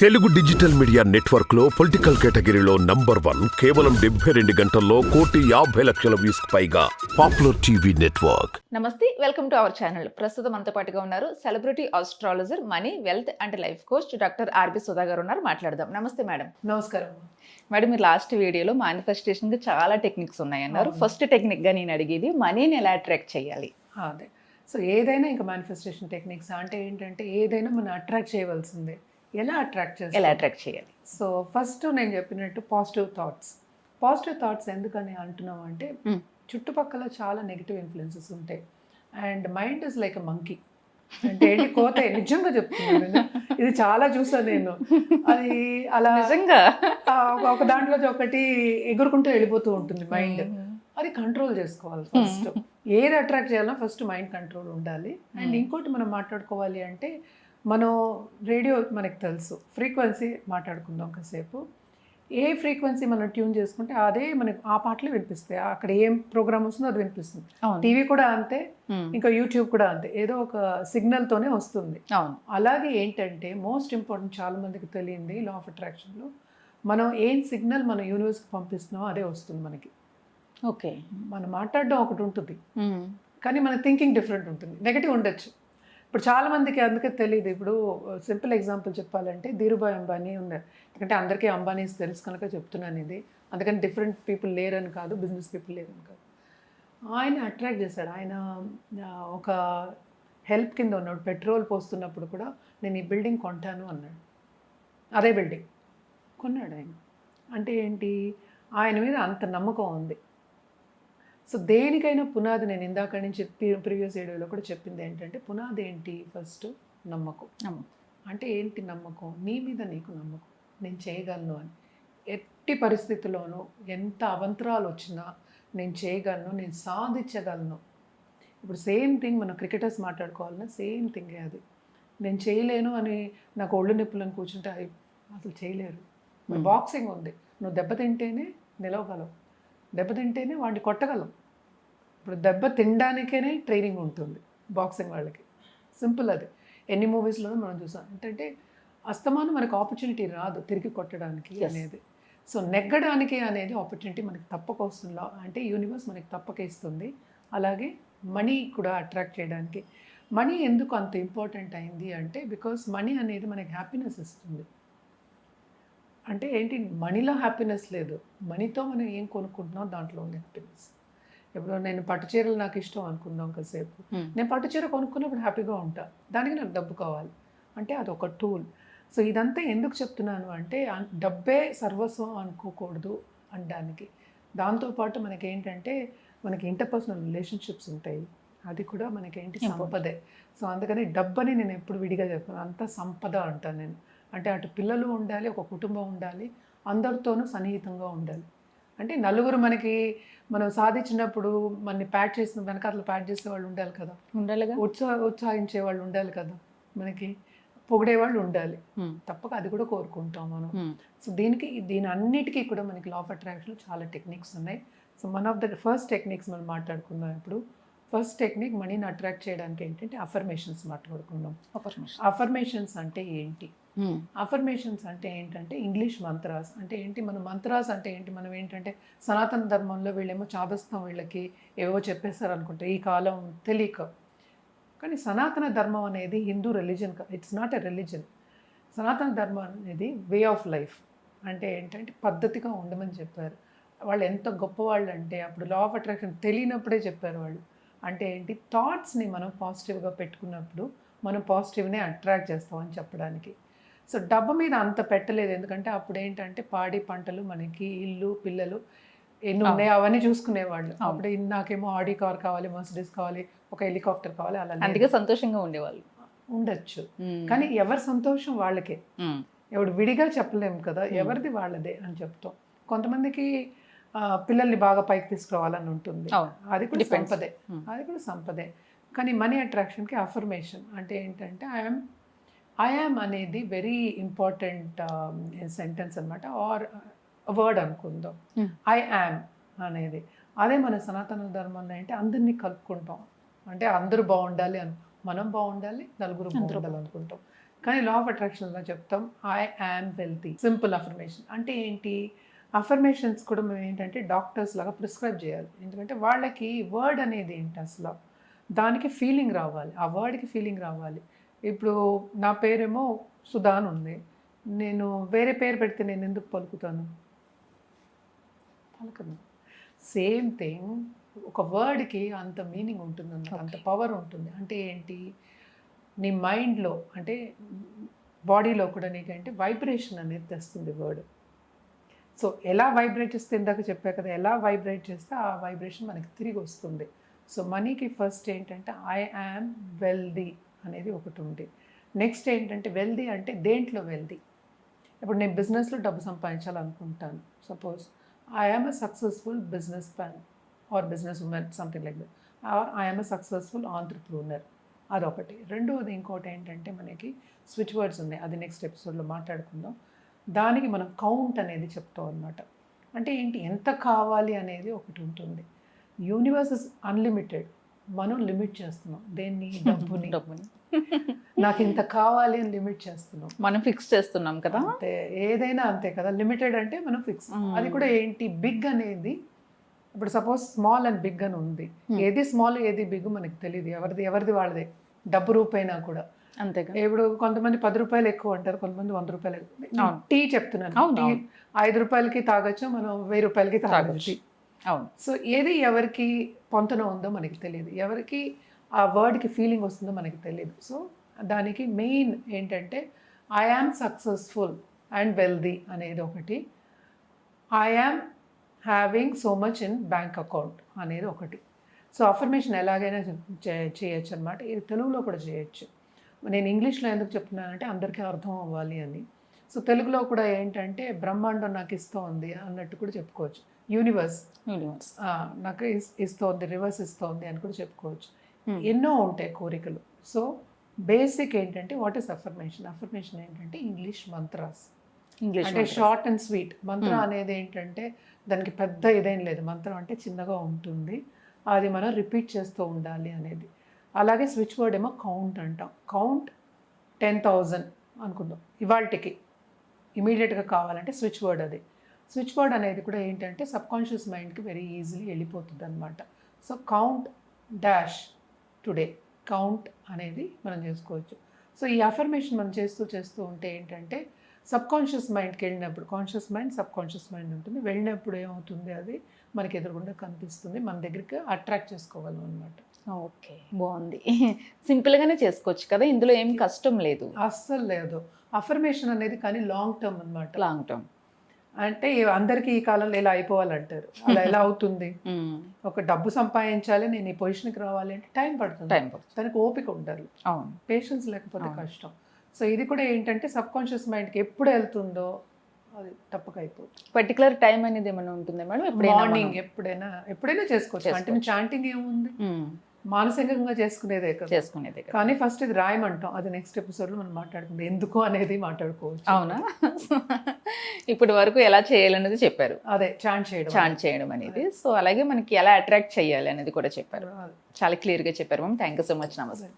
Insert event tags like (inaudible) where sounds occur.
Telugu digital media నెట్వర్క్లో political కేటగిరీలో number one కేవలం డెబ్బై రెండు గంటల్లో కోటి యాభై లక్షల వ్యూస్ పైగా పాపులర్ టీవీ నెట్వర్క్. నమస్తే వెల్కమ్ టు అవర్ ఛానల్. ప్రస్తుతం మనతో పాటుగా ఉన్నారు celebrity astrologer money wealth and life coach doctor R B Sudha గారు ఉన్నారు. మాట్లాడదాం. నమస్తే మేడం. నమస్కారం. మేడం మీరు లాస్ట్ వీడియోలో manifestation కి చాలా టెక్నిక్స్ ఉన్నాయన్నారు. ఫస్ట్ టెక్నిక్గా నేను అడిగేది మనీని ఎలా అట్రాక్ట్ చేయాలి? అదే. సో ఏదైనా ఇంకా మేనిఫెస్టేషన్ టెక్నిక్స్ అంటే ఏంటంటే ఏదైనా మనం అట్రాక్ట్ చేయవలసిందే. ఎలా అట్రాక్ట్ ఎలా చేస్తాం అట్రాక్ట్ చేయాలి? సో ఫస్ట్ నేను చెప్పినట్టు పాజిటివ్ థాట్స్ పాజిటివ్ థాట్స్ ఎందుకని అంటున్నాం అంటే Hmm. చుట్టుపక్కల చాలా నెగిటివ్ ఇన్ఫ్లుయెన్సెస్ ఉంటాయి. And mind is like monkey అంటే ఏంటి? కోత నిజంగా చెప్తున్నాను నేను. ఇది చాలా చూసాను నేను. అది అలా నిజంగా? ఒక దాంట్లో ఒకటి ఎగురుకుంటూ వెళ్ళిపోతూ ఉంటుంది మైండ్ అది కంట్రోల్ చేసుకోవాలి ఫస్ట్ ఏది అట్రాక్ట్ చేయాలన్నా ఫస్ట్ మైండ్ కంట్రోల్ ఉండాలి. And Hmm. ఇంకోటి మనం మాట్లాడుకోవాలి అంటే మనం రేడియో మనకు తెలుసు. ఫ్రీక్వెన్సీ మాట్లాడుకుందాం కాసేపు. ఏ ఫ్రీక్వెన్సీ మనం ట్యూన్ చేసుకుంటే అదే మనకి ఆ పాటలు వినిపిస్తాయి. అక్కడ ఏం ప్రోగ్రామ్ వస్తుందో అది వినిపిస్తుంది. టీవీ కూడా అంతే. ఇంకా యూట్యూబ్ కూడా అంతే. ఏదో ఒక సిగ్నల్తోనే వస్తుంది. అవును. అలాగే ఏంటంటే మోస్ట్ ఇంపార్టెంట్ చాలా మందికి తెలియంది లా ఆఫ్ అట్రాక్షన్లో మనం ఏం సిగ్నల్ మన యూనివర్స్కి పంపిస్తున్నామో అదే వస్తుంది మనకి. ఓకే. మనం మాట్లాడడం ఒకటి ఉంటుంది. కానీ మన థింకింగ్ డిఫరెంట్ ఉంటుంది. నెగటివ్ ఉండొచ్చు. ఇప్పుడు చాలామందికి అందుకే తెలియదు ఇప్పుడు సింపుల్ ఎగ్జాంపుల్ చెప్పాలంటే ధీరుభాయ్ అంబానీ ఉన్నారు. ఎందుకంటే అందరికీ అంబానీస్ తెలుసు కనుక చెప్తున్నాను ఇది. అందుకని డిఫరెంట్ పీపుల్ లేరని కాదు బిజినెస్ పీపుల్ లేరని కాదు. ఆయన అట్రాక్ట్ చేశాడు. ఆయన ఒక హెల్ప్ కింద ఉన్నాడు. పెట్రోల్ పోస్తున్నప్పుడు కూడా నేను ఈ బిల్డింగ్ కొంటాను అన్నాడు. అదే బిల్డింగ్. కొన్నాడు ఆయన. అంటే ఏంటి? ఆయన మీద అంత నమ్మకం ఉంది. సో దేనికైనా పునాది నేను ఇందాక నుంచి ప్రీవియస్ వీడియోలో కూడా చెప్పింది ఏంటంటే పునాది ఏంటి ఫస్ట్? నమ్మకం. నమ్మకం. అంటే ఏంటి నమ్మకం? నీ మీద నీకు నమ్మకం. నేను చేయగలను అని. ఎట్టి పరిస్థితుల్లోనూ ఎంత అవంతరాలు వచ్చినా నేను చేయగలను నేను సాధించగలను. ఇప్పుడు సేమ్ థింగ్ మనం క్రికెటర్స్ మాట్లాడుకోవాలన్నా సేమ్ థింగే అది. నేను చేయలేను అని నాకు ఒళ్ళు నొప్పులను కూర్చుంటే అసలు చేయలేరు. బాక్సింగ్ ఉంది. నువ్వు దెబ్బతింటేనే నిలవగలవు. దెబ్బతింటేనే వాడిని కొట్టగలం. ఇప్పుడు దెబ్బ తినడానికేనే ట్రైనింగ్ ఉంటుంది బాక్సింగ్ వాళ్ళకి. సింపుల్ అది. ఎన్ని మూవీస్లోనూ మనం చూసాం. ఏంటంటే అస్తమానం మనకు ఆపర్చునిటీ రాదు తిరిగి కొట్టడానికి. అనేది. సో నెగ్గడానికి అనేది ఆపర్చునిటీ మనకి తప్పక వస్తుందా అంటే యూనివర్స్ మనకి తప్పక ఇస్తుంది. అలాగే మనీ కూడా అట్రాక్ట్ చేయడానికి. మనీ ఎందుకు అంత ఇంపార్టెంట్ అయింది అంటే బికాస్ మనీ అనేది మనకి హ్యాపీనెస్ ఇస్తుంది. అంటే ఏంటి? మనీలో హ్యాపీనెస్ లేదు. మనీతో మనం ఏం కొనుక్కుంటున్నాం? దాంట్లో ఉంది హ్యాపీనెస్ ఇప్పుడు నేను పట్టు చీరలు నాకు ఇష్టం అనుకుందాం కాసేపు. నేను పట్టు చీర కొనుక్కున్నప్పుడు హ్యాపీగా ఉంటా. దానికి నాకు డబ్బు కావాలి. అంటే అది ఒక టూల్ సో ఇదంతా ఎందుకు చెప్తున్నాను అంటే డబ్బే సర్వస్వం అనుకోకూడదు అనడానికి. దాంతోపాటు మనకి ఏంటంటే మనకి ఇంటర్పర్సనల్ రిలేషన్షిప్స్ ఉంటాయి. అది కూడా మనకేంటి. సంపదే. సో అందుకని డబ్బని నేను ఎప్పుడు విడిగా చెప్తాను అంత సంపద అంటాను నేను. అంటే అటు పిల్లలు ఉండాలి ఒక కుటుంబం ఉండాలి అందరితోనూ సన్నిహితంగా ఉండాలి. అంటే నలుగురు మనకి మనం సాధించినప్పుడు మనని ప్యాట్ చేసిన వెనకాతలు ప్యాట్ చేసే వాళ్ళు ఉండాలి కదా. ఉండాలిగా ఉత్సాహ ఉత్సాహించే వాళ్ళు ఉండాలి కదా. మనకి పొగిడే వాళ్ళు ఉండాలి. తప్పక అది కూడా కోరుకుంటాం మనం. సో దీనికి దీని అన్నిటికీ కూడా మనకి లా ఆఫ్ అట్రాక్షన్ చాలా టెక్నిక్స్ ఉన్నాయి. So one of the first techniques మనం మాట్లాడుకుందాం ఇప్పుడు. ఫస్ట్ టెక్నిక్ మనీని అట్రాక్ట్ చేయడానికి ఏంటంటే అఫర్మేషన్స్ మాట్లాడుకుందాం. Affirmation. అఫర్మేషన్స్ అంటే ఏంటి. Hmm. అఫర్మేషన్స్ అంటే ఏంటంటే ఇంగ్లీష్ మంత్రాస్ అంటే ఏంటి? మన మంత్రాస్ అంటే ఏంటి? మనం ఏంటంటే సనాతన ధర్మంలో వీళ్ళేమో చాదస్తాం వీళ్ళకి ఏవో చెప్పేస్తారు అనుకుంటే ఈ కాలం తెలియక. కానీ సనాతన ధర్మం అనేది Hindu religion it's not a religion సనాతన ధర్మం అనేది వే ఆఫ్ లైఫ్ అంటే ఏంటంటే పద్ధతిగా ఉండమని చెప్పారు. వాళ్ళు ఎంత గొప్పవాళ్ళు అంటే అప్పుడు లా ఆఫ్ అట్రాక్షన్ తెలియనప్పుడే చెప్పారు వాళ్ళు. అంటే ఏంటి? థాట్స్ని మనం పాజిటివ్గా పెట్టుకున్నప్పుడు మనం పాజిటివ్నే అట్రాక్ట్ చేస్తామని చెప్పడానికి. సో డబ్బు మీద అంత పెట్టలేదు ఎందుకంటే అప్పుడు ఏంటంటే పాడి పంటలు మనకి ఇల్లు పిల్లలు ఎన్ని ఉన్నాయో అవన్నీ చూసుకునేవాళ్ళు. అప్పుడు నాకేమో ఆడి కార్ కావాలి మర్సిడీస్ కావాలి ఒక హెలికాప్టర్ కావాలి అలా. అందుకే సంతోషంగా ఉండేవాళ్ళు ఉండొచ్చు. కానీ ఎవరి సంతోషం వాళ్ళకే. ఎవడు విడిగా చెప్పలేము కదా. ఎవరిది వాళ్ళదే అని చెప్తాం కొంతమందికి పిల్లల్ని బాగా పైకి తీసుకురావాలని ఉంటుంది. అది కూడా. సంపదే. అది కూడా సంపదే కానీ మనీ అట్రాక్షన్కి అఫర్మేషన్ అంటే ఏంటంటే ఐఎమ్ ఐఎమ్ అనేది వెరీ ఇంపార్టెంట్ సెంటెన్స్ అనమాట ఆర్ వర్డ్ అనుకుందాం. ఐ యామ్ అనేది. అదే మన సనాతన ధర్మంలో అంటే అందరినీ కలుపుకుంటాం. అంటే అందరూ బాగుండాలి అని మనం బాగుండాలి నలుగురు బాగుండాలి అనుకుంటాం. కానీ లా ఆఫ్ అట్రాక్షన్లో చెప్తాం I am wealthy simple affirmation అంటే ఏంటి? అఫర్మేషన్స్ కూడా మేము ఏంటంటే డాక్టర్స్ లాగా ప్రిస్క్రైబ్ చేయాలి. ఎందుకంటే వాళ్ళకి వర్డ్ అనేది ఏంటి అసలు? దానికి ఫీలింగ్ రావాలి. ఆ వర్డ్కి ఫీలింగ్ రావాలి. ఇప్పుడు నా పేరేమో సుధాన్ ఉంది. నేను వేరే పేరు పెడితే నేను ఎందుకు పలుకుతాను? పలకను. సేమ్ థింగ్ ఒక వర్డ్కి అంత మీనింగ్ ఉంటుంది అంత పవర్ ఉంటుంది. అంటే ఏంటి? నీ మైండ్లో అంటే బాడీలో కూడా నీకంటే? వైబ్రేషన్ అనేది తెస్తుంది వర్డ్. సో ఎలా వైబ్రేట్ చేస్తే ఇందాక చెప్పా కదా ఎలా వైబ్రేట్ చేస్తే ఆ వైబ్రేషన్ మనకి తిరిగి వస్తుంది. సో మనీకి ఫస్ట్ ఏంటంటే ఐ యామ్ వెల్దీ. అనేది ఒకటి ఉంది. నెక్స్ట్ ఏంటంటే వెల్దీ అంటే దేంట్లో వెల్దీ ఇప్పుడు నేను బిజినెస్లో డబ్బు సంపాదించాలనుకుంటాను. Suppose I am a successful business man or business woman something like that or I am a successful entrepreneur అదొకటి. రెండవది ఇంకోటి ఏంటంటే మనకి స్విచ్ వర్డ్స్ ఉన్నాయి. అది నెక్స్ట్ ఎపిసోడ్లో మాట్లాడుకుందాం. దానికి మనం కౌంట్ అనేది చెప్తాం అనమాట అంటే ఏంటి? ఎంత కావాలి అనేది ఒకటి ఉంటుంది. యూనివర్స్ ఇస్ అన్లిమిటెడ్ మనం లిమిట్ చేస్తున్నాం. దేన్ని? (laughs) డబ్బుని. డబ్బుని. నాకు ఇంత కావాలి అని లిమిట్ చేస్తున్నాం. మనం ఫిక్స్ చేస్తున్నాం కదా? అంతే. ఏదైనా అంతే కదా. లిమిటెడ్ అంటే మనం ఫిక్స్ Mm. అది కూడా ఏంటి? బిగ్ అనేది ఇప్పుడు సపోజ్ స్మాల్ అండ్ బిగ్ అని ఉంది. Hmm. ఏది స్మాల్ ఏది బిగ్ మనకి తెలియదు ఎవరిది ఎవరిది వాళ్ళదే. డబ్బు రూపాయినా కూడా. అంతేగా ఇప్పుడు కొంతమంది పది రూపాయలు ఎక్కువ అంటారు కొంతమంది వంద రూపాయలు. టీ చెప్తున్నాను. ఐదు రూపాయలకి తాగొచ్చు? మనం వెయ్యి రూపాయలకి తాగొచ్చు. అవును. సో ఏది ఎవరికి పొంతన ఉందో మనకి తెలియదు. ఎవరికి ఆ వర్డ్కి ఫీలింగ్ వస్తుందో మనకి తెలియదు. సో దానికి మెయిన్ ఏంటంటే I am successful and wealthy అనేది ఒకటి. I am having so much in bank account అనేది ఒకటి. సో అఫర్మేషన్ ఎలాగైనా చే- చేయొచ్చు అనమాట ఇది తెలుగులో కూడా చేయొచ్చు. నేను ఇంగ్లీష్లో ఎందుకు చెప్తున్నానంటే అందరికీ అర్థం అవ్వాలి అని. సో తెలుగులో కూడా ఏంటంటే బ్రహ్మాండం నాకు ఇస్తోంది అన్నట్టు కూడా చెప్పుకోవచ్చు. యూనివర్స్ యూనివర్స్ నాకు ఇస్- ఇస్తోంది రివర్స్ ఇస్తోంది అని కూడా చెప్పుకోవచ్చు. Hmm. ఎన్నో ఉంటాయి కోరికలు. సో బేసిక్ ఏంటంటే వాట్ ఇస్ అఫర్మేషన్ అఫర్మేషన్ ఏంటంటే ఇంగ్లీష్ మంత్రాస్ ఇంగ్లీష్ అంటే షార్ట్ అండ్ స్వీట్ మంత్రం. అనేది ఏంటంటే దానికి పెద్ద ఇదేం లేదు. మంత్రం అంటే చిన్నగా ఉంటుంది. అది మనం రిపీట్ చేస్తూ ఉండాలి అనేది. అలాగే స్విచ్ వర్డ్ ఏమో కౌంట్ అంటాం. కౌంట్ టెన్ థౌజండ్ అనుకుందాం. ఇవాళకి ఇమీడియట్గా కావాలంటే స్విచ్ వర్డ్ అది. స్విచ్ వర్డ్ అనేది కూడా ఏంటంటే సబ్ కాన్షియస్ మైండ్కి వెరీ ఈజీలీ వెళ్ళిపోతుంది అనమాట so count dash today count అనేది మనం చేసుకోవచ్చు. సో ఈ అఫర్మేషన్ మనం చేస్తూ చేస్తూ ఉంటే ఏంటంటే సబ్ కాన్షియస్ మైండ్కి వెళ్ళినప్పుడు conscious mind subconscious mind ఉంటుంది. వెళ్ళినప్పుడు ఏమవుతుంది అది? మనకి ఎదురుగుండా కనిపిస్తుంది. మన దగ్గరికి అట్రాక్ట్ చేసుకోగలం అనమాట ఓకే బాగుంది. సింపుల్ గానే చేసుకోవచ్చు కదా? ఇందులో ఏం కష్టం లేదు. అస్సలు లేదు. అఫర్మేషన్ అనేది కానీ లాంగ్ టర్మ్ అనమాట లాంగ్ టర్మ్ అంటే అందరికీ ఈ కాలంలో ఇలా అయిపోవాలంటారు. అలా ఎలా అవుతుంది? (laughs) ఒక డబ్బు సంపాదించాలి నేను ఈ పొజిషన్కి రావాలి అంటే టైం పడుతుంది. టైం పడుతుంది. దానికి ఓపిక ఉండాలి. అవును. పేషెన్స్ లేకపోతే. కష్టం. సో ఇది కూడా ఏంటంటే సబ్ కాన్షియస్ మైండ్కి ఎప్పుడు వెళ్తుందో అది తప్పక అయిపోతుంది. పర్టికులర్ టైం అనేది ఏమైనా ఉంటుందా మేడం? మార్నింగ్ ఎప్పుడైనా ఎప్పుడైనా చేసుకోవచ్చు. అంటే. చాంటింగ్ ఏముంది. మానసికంగా చేసుకునేదే కదా. చేసుకునేది. కానీ ఫస్ట్ ఇది రాయమంటాం. అది నెక్స్ట్ ఎపిసోడ్లో మనం మాట్లాడుకుందాం. ఎందుకు అనేది మాట్లాడుకోవచ్చు. అవునా? ఇప్పటి వరకు ఎలా చేయాలనేది చెప్పారు. అదే చాంట్ చేయడం చాంట్ చేయడం అనేది. సో అలాగే మనకి ఎలా అట్రాక్ట్ చేయాలి అనేది కూడా చెప్పారు. చాలా క్లియర్గా చెప్పారు ma'am thank you so much నమస్తే